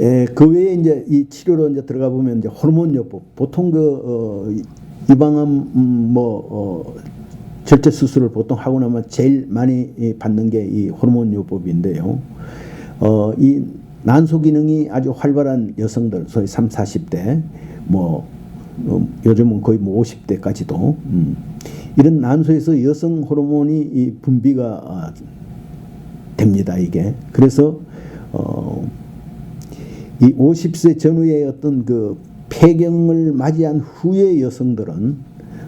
에, 그 외에 이제 이 치료로 이제 들어가 보면 이제 호르몬 요법 보통 그 어, 유방암 음, 뭐 어, 절제 수술을 보통 하고 나면 제일 많이 이, 받는 게 이 호르몬 요법인데요. 어, 이 난소 기능이 아주 활발한 여성들, 소위 3, 40대, 뭐 어, 요즘은 거의 뭐 50대까지도 음, 이런 난소에서 여성 호르몬이 이 분비가 아, 됩니다 이게 그래서 어, 이 50세 전후의 어떤 그 폐경을 맞이한 후의 여성들은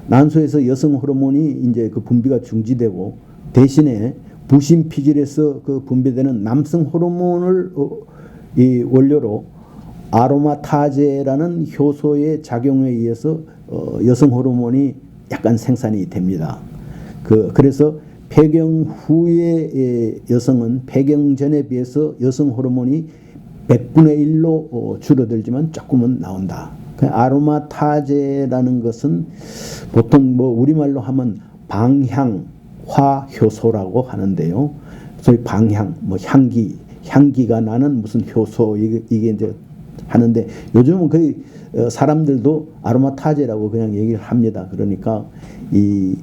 난소에서 여성 호르몬이 이제 그 분비가 중지되고 대신에 부신 피질에서 그 분비되는 남성 호르몬을 어, 이 원료로 아로마타제라는 효소의 작용에 의해서 어, 여성 호르몬이 약간 생산이 됩니다. 그 그래서 폐경 후의 여성은 폐경 전에 비해서 여성 호르몬이 100분의 1로 어, 줄어들지만 조금은 나온다. 그 아로마 타제라는 것은 보통 뭐 우리말로 하면 방향화 효소라고 하는데요. 소위 방향, 뭐 향기, 향기가 나는 무슨 효소 이게, 이게 이제 하는데 요즘은 거의 어, 사람들도 아로마 타제라고 그냥 얘기를 합니다. 그러니까 이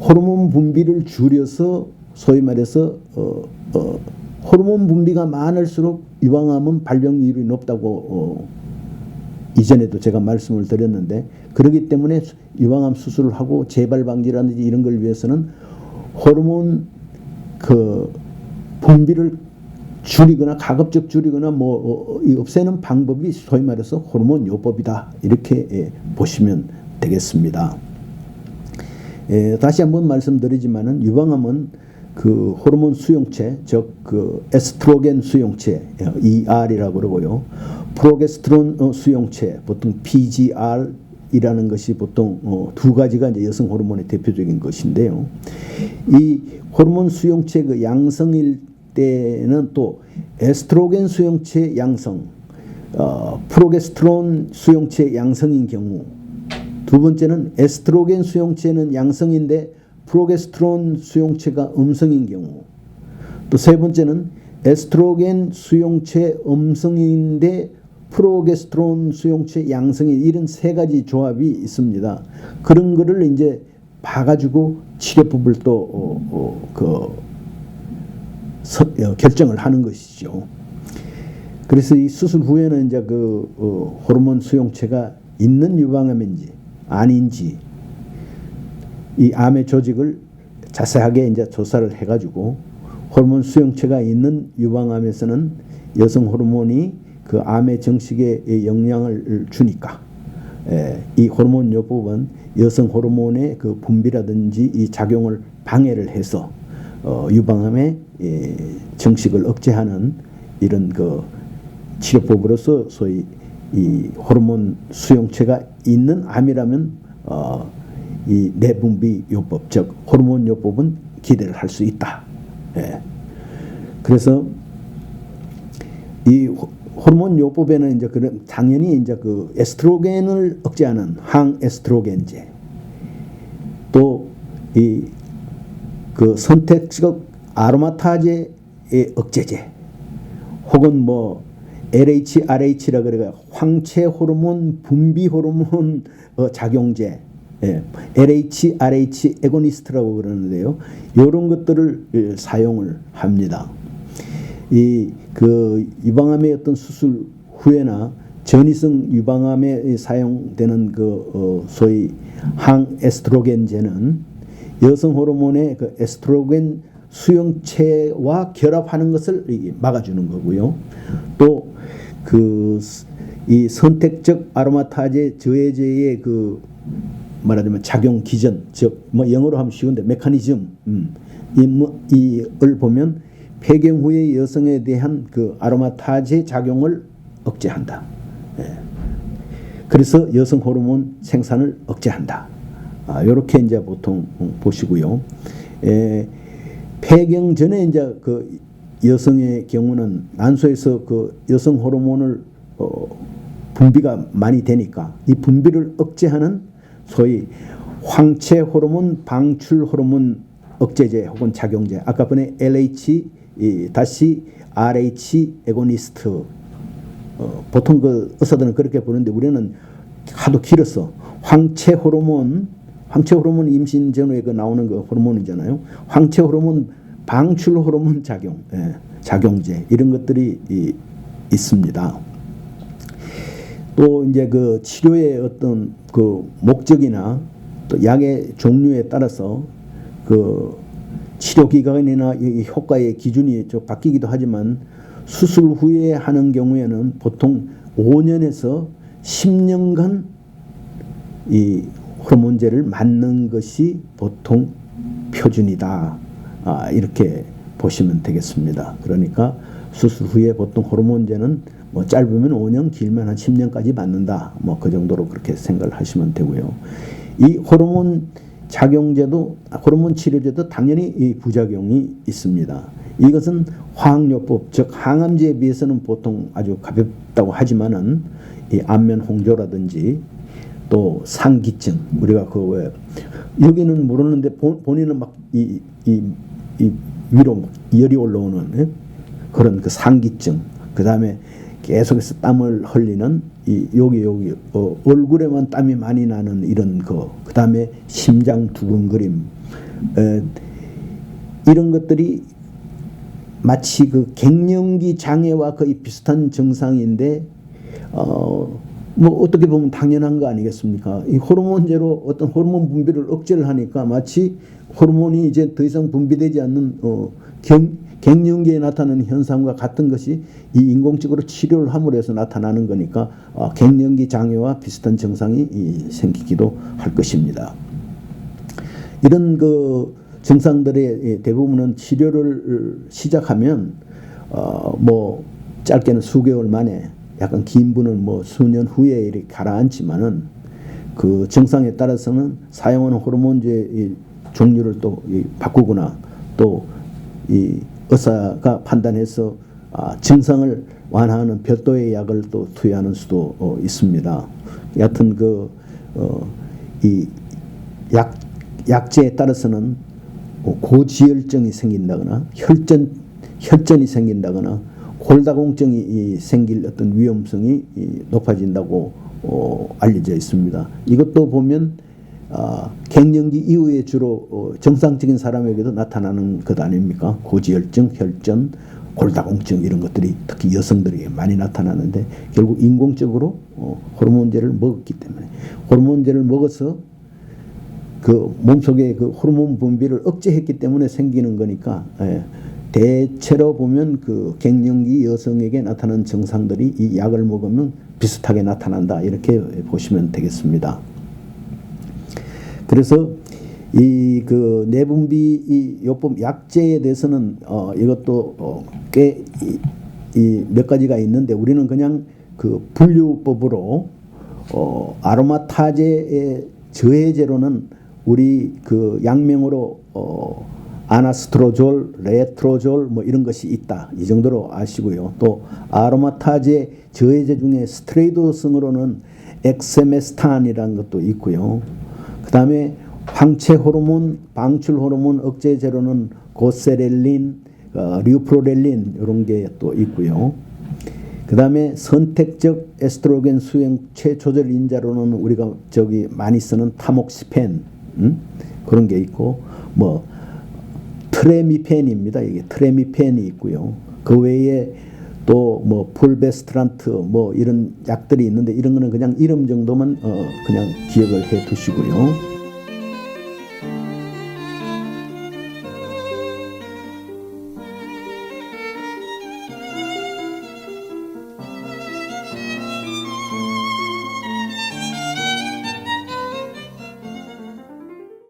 호르몬 분비를 줄여서 소위 말해서 어, 어, 호르몬 분비가 많을수록 유방암은 발병률이 높다고 어, 이전에도 제가 말씀을 드렸는데 그렇기 때문에 유방암 수술을 하고 재발 방지라든지 이런 걸 위해서는 호르몬 그 분비를 줄이거나 가급적 줄이거나 뭐 어, 이 없애는 방법이 소위 말해서 호르몬 요법이다 이렇게 예, 보시면 되겠습니다. 예, 다시 한번 말씀드리지만은 유방암은 그 호르몬 수용체 즉 그 에스트로겐 수용체 ER이라고 그러고요. 프로게스테론 어, 수용체 보통 PGR 이라는 것이 보통 어, 두 가지가 이제 여성 호르몬의 대표적인 것인데요. 이 호르몬 수용체 그 양성일 때는 또 에스트로겐 수용체 양성, 어, 프로게스테론 수용체 양성인 경우 두 번째는 에스트로겐 수용체는 양성인데 프로게스테론 수용체가 음성인 경우 또 세 번째는 에스트로겐 수용체 음성인데 프로게스테론 수용체 양성인 이런 세 가지 조합이 있습니다. 그런 거를 이제 봐가지고 치료법을 또 어, 어, 그 서, 어, 결정을 하는 것이죠. 그래서 이 수술 후에는 이제 그 어, 호르몬 수용체가 있는 유방암인지 아닌지 이 암의 조직을 자세하게 이제 조사를 해가지고 호르몬 수용체가 있는 유방암에서는 여성 호르몬이 그 암의 정식에 영향을 주니까 예, 이 호르몬 요법은 여성 호르몬의 그 분비라든지 이 작용을 방해를 해서 어, 유방암의 예, 정식을 억제하는 이런 그 치료법으로서 소위 이 호르몬 수용체가 있는 암이라면 어, 이 내분비 요법 즉 호르몬 요법은 기대를 할 수 있다. 예. 그래서 이 호르몬 요법에는 이제 그런 당연히 이제 그 에스트로겐을 억제하는 항에스트로겐제 또 이 그 선택적 아로마타제의 억제제 혹은 뭐 LHRH라 그래가 황체 호르몬 분비 호르몬 어, 작용제 예, LH, RH 에고니스트라고 그러는데요. 이런 것들을 예, 사용을 합니다. 이 그 유방암의 어떤 수술 후에나 전이성 유방암에 사용되는 그 어, 소위 항에스트로겐제는 여성 호르몬의 그 에스트로겐 수용체와 결합하는 것을 막아주는 거고요. 또 그 이 선택적 아로마타제 저해제의 그 말하자면 작용 기전 즉 뭐 영어로 하면 쉬운데 메커니즘 음, 이, 뭐, 이을 보면 폐경 후의 여성에 대한 그 아로마타제 작용을 억제한다. 예. 그래서 여성 호르몬 생산을 억제한다. 아, 이렇게 이제 보통 보시고요. 예, 폐경 전에 이제 그 여성의 경우는 난소에서 그 여성 호르몬을 어, 분비가 많이 되니까 이 분비를 억제하는 소위 황체 호르몬 방출 호르몬 억제제 혹은 작용제 아까 번에 LH 다시 RH 에고니스트 어, 보통 그 의사들은 그렇게 보는데 우리는 하도 길었어. 황체 호르몬, 황체 호르몬 임신 전후에 그 나오는 그 호르몬이잖아요. 황체 호르몬 방출 호르몬 작용, 예, 작용제 이런 것들이 이, 있습니다. 또 이제 그 치료의 어떤 그 목적이나 또 약의 종류에 따라서 그 치료 기간이나 이 효과의 기준이 좀 바뀌기도 하지만 수술 후에 하는 경우에는 보통 5년에서 10년간 이 호르몬제를 맞는 것이 보통 표준이다. 아, 이렇게 보시면 되겠습니다. 그러니까 수술 후에 보통 호르몬제는 뭐 짧으면 5년, 길면 한 10년까지 맞는다. 뭐 그 정도로 그렇게 생각을 하시면 되고요. 이 호르몬 작용제도 호르몬 치료제도 당연히 이 부작용이 있습니다. 이것은 화학요법 즉 항암제에 비해서는 보통 아주 가볍다고 하지만은 이 안면 홍조라든지 또 상기증 우리가 그왜 여기는 모르는데 본- 본인은 막 이 이 이 위로 막 열이 올라오는 예? 그런 그 상기증 그 다음에 계속해서 땀을 흘리는 이 여기 여기 어, 얼굴에만 땀이 많이 나는 이런 거 그 다음에 심장 두근거림 에, 이런 것들이 마치 그 갱년기 장애와 거의 비슷한 증상인데 어, 뭐 어떻게 보면 당연한 거 아니겠습니까? 이 호르몬제로 어떤 호르몬 분비를 억제를 하니까 마치 호르몬이 이제 더 이상 분비되지 않는 어, 경, 갱년기에 나타나는 현상과 같은 것이 이 인공적으로 치료를 함으로 해서 나타나는 거니까 어, 갱년기 장애와 비슷한 증상이 이, 생기기도 할 것입니다. 이런 그 증상들의 대부분은 치료를 시작하면 어 뭐 짧게는 수개월 만에 약간 긴 분은 뭐 수년 후에 이렇게 가라앉지만은 그 증상에 따라서는 사용하는 호르몬제 의 종류를 또이 바꾸거나 또이 의사가 판단해서 아 증상을 완화하는 별도의 약을 또 투여하는 수도 어 있습니다. 여하튼 그 어 이 약 약제에 따라서는 뭐 고지혈증이 생긴다거나 혈전 혈전이 생긴다거나 골다공증이 이 생길 어떤 위험성이 이 높아진다고 어, 알려져 있습니다. 이것도 보면 아, 갱년기 이후에 주로 어, 정상적인 사람에게도 나타나는 것 아닙니까? 고지혈증, 혈전, 골다공증 이런 것들이 특히 여성들에게 많이 나타나는데 결국 인공적으로 어, 호르몬제를 먹었기 때문에 호르몬제를 먹어서 그 몸속에 그 호르몬 분비를 억제했기 때문에 생기는 거니까 예. 대체로 보면 그 갱년기 여성에게 나타나는 증상들이 이 약을 먹으면 비슷하게 나타난다 이렇게 보시면 되겠습니다. 그래서 이 그 내분비 이 요법 약제에 대해서는 어 이것도 어 꽤이몇 가지가 있는데 우리는 그냥 그 분류법으로 어 아로마 타제의 저해제로는 우리 그 약명으로 어 아나스트로졸, 레트로졸 뭐 이런 것이 있다. 이 정도로 아시고요. 또 아로마타제 저해제 중에 스트레이도성으로는 엑세메스탄이라는 것도 있고요. 그 다음에 황체 호르몬, 방출 호르몬 억제 제로는 고세렐린, 어, 류프로렐린 이런 게 또 있고요. 그 다음에 선택적 에스트로겐 수용체 조절 인자로는 우리가 저기 많이 쓰는 타목시펜 음? 그런 게 있고 뭐 트레미펜입니다. 이게 트레미펜이 있고요. 그 외에 또 뭐 풀베스트란트 뭐 이런 약들이 있는데 이런 거는 그냥 이름 정도만 어 그냥 기억을 해 두시고요.